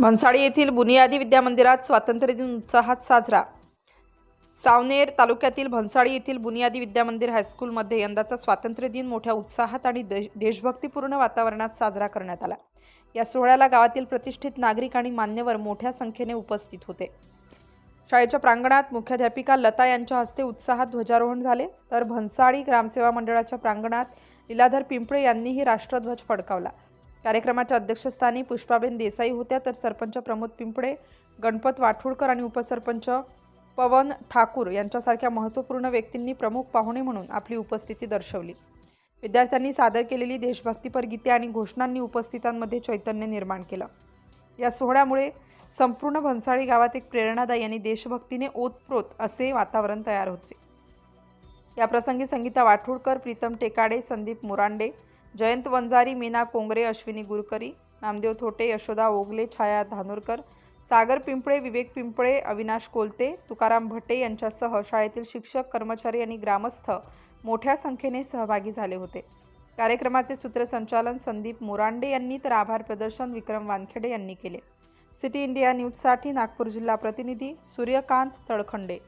भन्साळी येथील बुनियादी विद्या मंदिरात स्वातंत्र्य दिन उत्साहात साजरा. सावनेर तालुक्यातील भन्साळी येथील बुनियादी विद्या मंदिर हायस्कूलमध्ये यंदाचा स्वातंत्र्य दिन मोठ्या उत्साहात आणि देश देशभक्तीपूर्ण वातावरणात साजरा करण्यात आला. या सोहळ्याला गावातील प्रतिष्ठित नागरिक आणि मान्यवर मोठ्या संख्येने उपस्थित होते. शाळेच्या प्रांगणात मुख्याध्यापिका लता यांच्या हस्ते उत्साहात ध्वजारोहण झाले. तर भन्साळी ग्रामसेवा मंडळाच्या प्रांगणात लीलाधर पिंपळे यांनीही राष्ट्रध्वज फडकावला. कार्यक्रमाच्या अध्यक्षस्थानी पुष्पाबेन देसाई होत्या. तर सरपंच प्रमोद पिंपळे गणपत वाठोडकर आणि उपसरपंच पवन ठाकूर यांच्यासारख्या महत्त्वपूर्ण व्यक्तींनी प्रमुख पाहुणे म्हणून आपली उपस्थिती दर्शवली. विद्यार्थ्यांनी सादर केलेली देशभक्तीपर गीते आणि घोषणांनी उपस्थितांमध्ये चैतन्य निर्माण केलं. या सोहळ्यामुळे संपूर्ण भन्साळी गावात एक प्रेरणादायी आणि देशभक्तीने ओतप्रोत असे वातावरण तयार होते. या प्रसंगी संगीता वाठोडकर प्रीतम टेकाडे संदीप मुरांडे जयंत वंजारी मीना कोंगरे अश्विनी गुरकरी नामदेव थोटे यशोदा ओगले छाया धानोरकर सागर पिंपळे विवेक पिंपळे अविनाश कोलते तुकाराम भट्टे यांच्यासह शाळेतील शिक्षक कर्मचारी आणि ग्रामस्थ मोठ्या संख्येने सहभागी झाले होते. कार्यक्रमाचे सूत्रसंचालन संदीप मोरांडे यांनी तर आभार प्रदर्शन विक्रम वानखेडे यांनी केले. सिटी इंडिया न्यूजसाठी नागपूर जिल्हा प्रतिनिधी सूर्यकांत तळखंडे